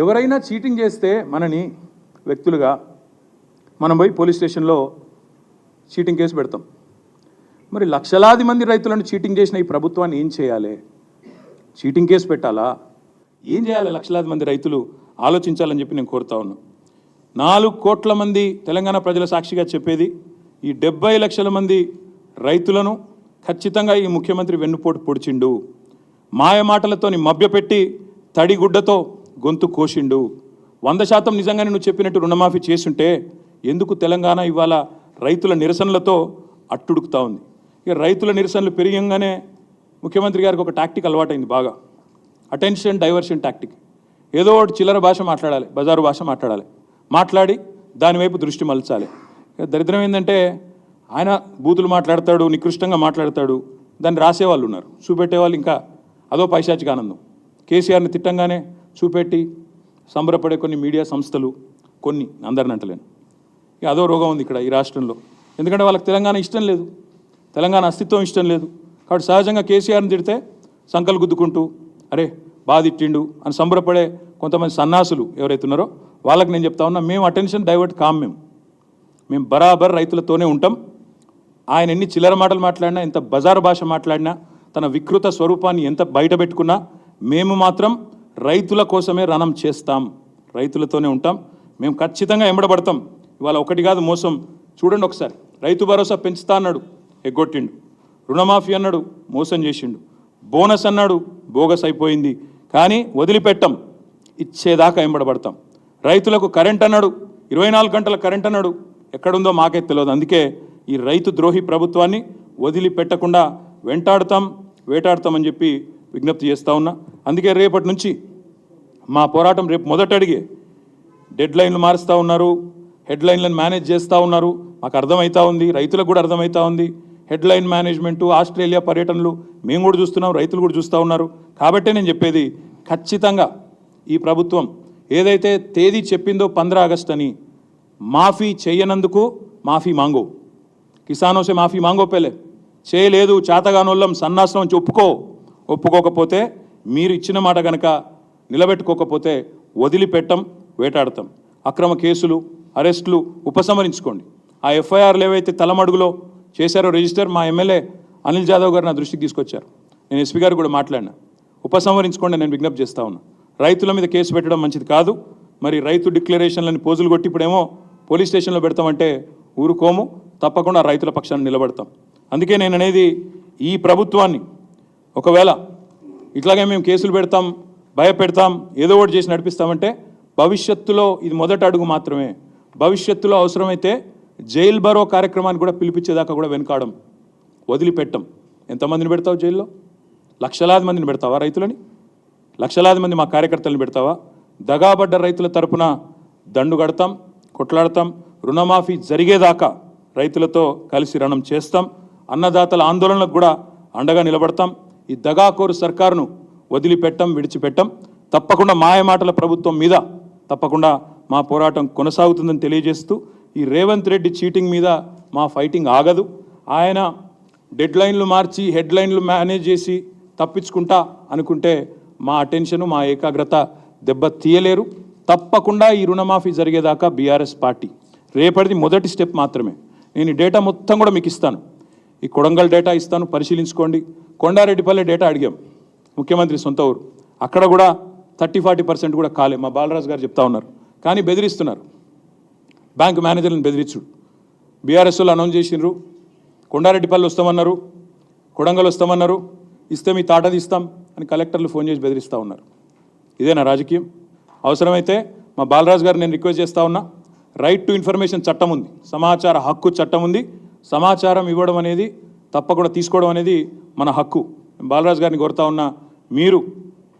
ఎవరైనా చీటింగ్ చేస్తే మనని వ్యక్తులుగా మనం పోయి పోలీస్ స్టేషన్లో చీటింగ్ కేసు పెడతాం. మరి లక్షలాది మంది రైతులను చీటింగ్ చేసిన ఈ ప్రభుత్వాన్ని ఏం చేయాలి? చీటింగ్ కేసు పెట్టాలా? ఏం చేయాలి లక్షలాది మంది రైతులు? ఆలోచించాలని చెప్పి నేను కోరుతా ఉన్నా. నాలుగు కోట్ల మంది తెలంగాణ ప్రజల సాక్షిగా చెప్పేది ఈ డెబ్బై లక్షల మంది రైతులను ఖచ్చితంగా ఈ ముఖ్యమంత్రి వెన్నుపోటు పొడిచిండు. మాయ మాటలతోని మభ్యపెట్టి తడిగుడ్డతో గొంతు కోసిండు. వంద శాతం నిజంగానే నువ్వు చెప్పినట్టు రుణమాఫీ చేసుంటే ఎందుకు తెలంగాణ ఇవాళ రైతుల నిరసనలతో అట్టుడుకుతా ఉంది? ఇక రైతుల నిరసనలు పెరిగంగానే ముఖ్యమంత్రి గారికి ఒక టాక్టిక్ అలవాటైంది బాగా. అటెన్షన్ డైవర్షన్ టాక్టిక్ ఏదో ఒకటి చిల్లర భాష మాట్లాడాలి బజారు భాష మాట్లాడాలి. మాట్లాడి దాని వైపు దృష్టి మలచాలి. ఇక దరిద్రం ఏంటంటే ఆయన బూతులు మాట్లాడతాడు నికృష్టంగా మాట్లాడతాడు దాన్ని రాసేవాళ్ళు ఉన్నారు. చూపెట్టేవాళ్ళు ఇంకా అదో పైశాచిక ఆనందం. కేసీఆర్ని తిట్టంగానే చూపెట్టి సంబరపడే కొన్ని మీడియా సంస్థలు కొన్ని అందరిని అంటలేను. ఇక అదో రోగం ఉంది ఇక్కడ ఈ రాష్ట్రంలో. ఎందుకంటే వాళ్ళకి తెలంగాణ ఇష్టం లేదు. తెలంగాణ అస్తిత్వం ఇష్టం లేదు. కాబట్టి సహజంగా కేసీఆర్ని తిడితే సంకలు గుద్దుకుంటూ అరే బాధిట్టిండు అని సంబరపడే కొంతమంది సన్నాసులు ఎవరైతే ఉన్నారో వాళ్ళకి నేను చెప్తా ఉన్నా మేము అటెన్షన్ డైవర్ట్ కాం మేము. మేము బరాబర్ రైతులతోనే ఉంటాం. ఆయన ఎన్ని చిల్లర మాటలు మాట్లాడినా ఎంత బజారు భాష మాట్లాడినా తన వికృత స్వరూపాన్ని ఎంత బయట పెట్టుకున్నా మేము మాత్రం రైతుల కోసమే రణం చేస్తాం. రైతులతోనే ఉంటాం. మేము ఖచ్చితంగా ఎంబడబడతాం ఇవాళ ఒకటి కాదు మోసం. చూడండి ఒకసారి. రైతు భరోసా పెంచుతా అన్నాడు. ఎగ్గొట్టిండు. రుణమాఫీ అన్నాడు. మోసం చేసిండు. బోనస్ అన్నాడు. బోగస్ అయిపోయింది. కానీ వదిలిపెట్టం. ఇచ్చేదాకా ఎంబడబడతాం రైతులకు కరెంట్ అన్నాడు. ఇరవై నాలుగు గంటల కరెంట్ అన్నాడు. ఎక్కడుందో మాకే తెలియదు అందుకే ఈ రైతు ద్రోహి ప్రభుత్వాన్ని వదిలిపెట్టకుండా వెంటాడుతాం వేటాడతామని చెప్పి విజ్ఞప్తి చేస్తూ ఉన్నా. అందుకే రేపటి నుంచి మా పోరాటం రేపు మొదట అడిగే డెడ్ లైన్లు మారుస్తూ ఉన్నారు. హెడ్ లైన్లను మేనేజ్ చేస్తూ ఉన్నారు. మాకు అర్థమవుతా ఉంది. రైతులకు కూడా అర్థమవుతా ఉంది. హెడ్ లైన్ మేనేజ్మెంటు ఆస్ట్రేలియా పర్యటనలు మేము కూడా చూస్తున్నాం. రైతులు కూడా చూస్తూ ఉన్నారు. కాబట్టే నేను చెప్పేది ఖచ్చితంగా ఈ ప్రభుత్వం ఏదైతే తేదీ చెప్పిందో పంద్ర ఆగస్ట్ అని మాఫీ చేయనందుకు మాఫీ మాంగో. కిసానోసే మాఫీ మాంగో పేలే చేయలేదు చేతగానోళ్ళం సన్నాసం ఒప్పుకో ఒప్పుకోకపోతే మీరు ఇచ్చిన మాట కనుక నిలబెట్టుకోకపోతే వదిలిపెట్టం వేటాడతాం. అక్రమ కేసులు అరెస్టులు ఉపసంహరించుకోండి. ఆ ఎఫ్ఐఆర్లు ఏవైతే తలమడుగులో చేశారో రిజిస్టర్ మా ఎమ్మెల్యే అనిల్ జాదవ్ గారు నా దృష్టికి తీసుకొచ్చారు. నేను ఎస్పీ గారు కూడా మాట్లాడినా. ఉపసంహరించుకోండి నేను విజ్ఞప్తి చేస్తా ఉన్నా. రైతుల మీద కేసు పెట్టడం మంచిది కాదు. మరి రైతు డిక్లరేషన్లని పోజులు కొట్టి ఇప్పుడేమో పోలీస్ స్టేషన్లో పెడతామంటే ఊరుకోము. తప్పకుండా రైతుల పక్షాన్ని నిలబడతాం. అందుకే నేను అనేది ఈ ప్రభుత్వాన్ని. ఒకవేళ ఇట్లాగే మేము కేసులు పెడతాం భయపెడతాం ఏదో ఒకటి చేసి నడిపిస్తామంటే భవిష్యత్తులో ఇది మొదటి అడుగు మాత్రమే. భవిష్యత్తులో అవసరమైతే జైల్ బరో కార్యక్రమాన్ని కూడా పిలిపించేదాకా కూడా వెనకాడం వదిలిపెట్టం. ఎంతమందిని పెడతావు జైల్లో? లక్షలాది మందిని పెడతావా రైతులని? లక్షలాది మంది మా కార్యకర్తలను పెడతావా? దగాబడ్డ రైతుల తరపున దండు కడతాం కొట్లాడతాం రుణమాఫీ జరిగేదాకా రైతులతో కలిసి రణం చేస్తాం అన్నదాతల ఆందోళనలకు కూడా అండగా నిలబడతాం. ఈ దగాకోరు సర్కారును వదిలిపెట్టం విడిచిపెట్టం. తప్పకుండా మాయమాటల ప్రభుత్వం మీద తప్పకుండా మా పోరాటం కొనసాగుతుందని తెలియజేస్తూ ఈ రేవంత్ రెడ్డి చీటింగ్ మీద మా ఫైటింగ్ ఆగదు. ఆయన డెడ్లైన్లు మార్చి హెడ్లైన్లు మేనేజ్ చేసి తప్పించుకుంటా అనుకుంటే మా అటెన్షన్ మా ఏకాగ్రత దెబ్బ తీయలేరు. తప్పకుండా ఈ రుణమాఫీ జరిగేదాకా బీఆర్ఎస్ పార్టీ. రేపటిది మొదటి స్టెప్ మాత్రమే. నేను డేటా మొత్తం కూడా మీకు ఇస్తాను. ఈ కొడంగల్ డేటా ఇస్తాను పరిశీలించుకోండి. కొండారెడ్డిపల్లి డేటా అడిగాం. ముఖ్యమంత్రి సొంత ఊరు. అక్కడ కూడా థర్టీ ఫార్టీ పర్సెంట్ కూడా కాలే మా బాలరాజు గారు చెప్తా ఉన్నారు. కానీ బెదిరిస్తున్నారు. బ్యాంక్ మేనేజర్లను బెదిరించుడు బీఆర్ఎస్ అనౌన్స్ చేసిండ్రు. కొండారెడ్డిపల్లి వస్తామన్నారు. కొడంగల్ వస్తామన్నారు. ఇస్తే మీ తాట తీస్తాం అని కలెక్టర్లు ఫోన్ చేసి బెదిరిస్తూ ఉన్నారు. ఇదేనా రాజకీయం? అవసరమైతే మా బాలరాజు గారు నేను రిక్వెస్ట్ చేస్తా ఉన్నా. రైట్ టు ఇన్ఫర్మేషన్ చట్టం ఉంది. సమాచార హక్కు చట్టం ఉంది. సమాచారం ఇవ్వడం అనేది తప్పకుండా తీసుకోవడం అనేది మన హక్కు. బాలరాజు గారిని కోరుతా ఉన్నా. మీరు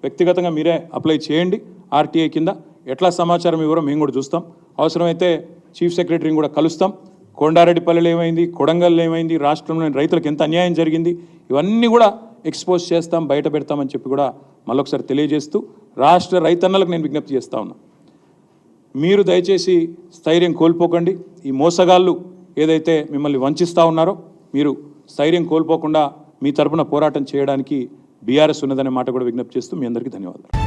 వ్యక్తిగతంగా మీరే అప్లై చేయండి. ఆర్టీఐ కింద ఎట్లా సమాచారం ఇవ్వరో మేము కూడా చూస్తాం. అవసరమైతే చీఫ్ సెక్రటరీని కూడా కలుస్తాం. కొండారెడ్డిపల్లెలు ఏమైంది? కొడంగల్లో ఏమైంది? రాష్ట్రంలోని రైతులకు ఎంత అన్యాయం జరిగింది? ఇవన్నీ కూడా ఎక్స్పోజ్ చేస్తాం బయట పెడతామని చెప్పి కూడా మళ్ళొకసారి తెలియజేస్తూ రాష్ట్ర రైతన్నలకు నేను విజ్ఞప్తి చేస్తా ఉన్నా. మీరు దయచేసి స్థైర్యం కోల్పోకండి. ఈ మోసగాళ్ళు ఏదైతే మిమ్మల్ని వంచిస్తూ ఉన్నారో మీరు స్థైర్యం కోల్పోకుండా మీ తరపున పోరాటం చేయడానికి బీఆర్ఎస్ ఉన్నదనే మాట కూడా విజ్ఞప్తి చేస్తూ మీ అందరికీ ధన్యవాదాలు.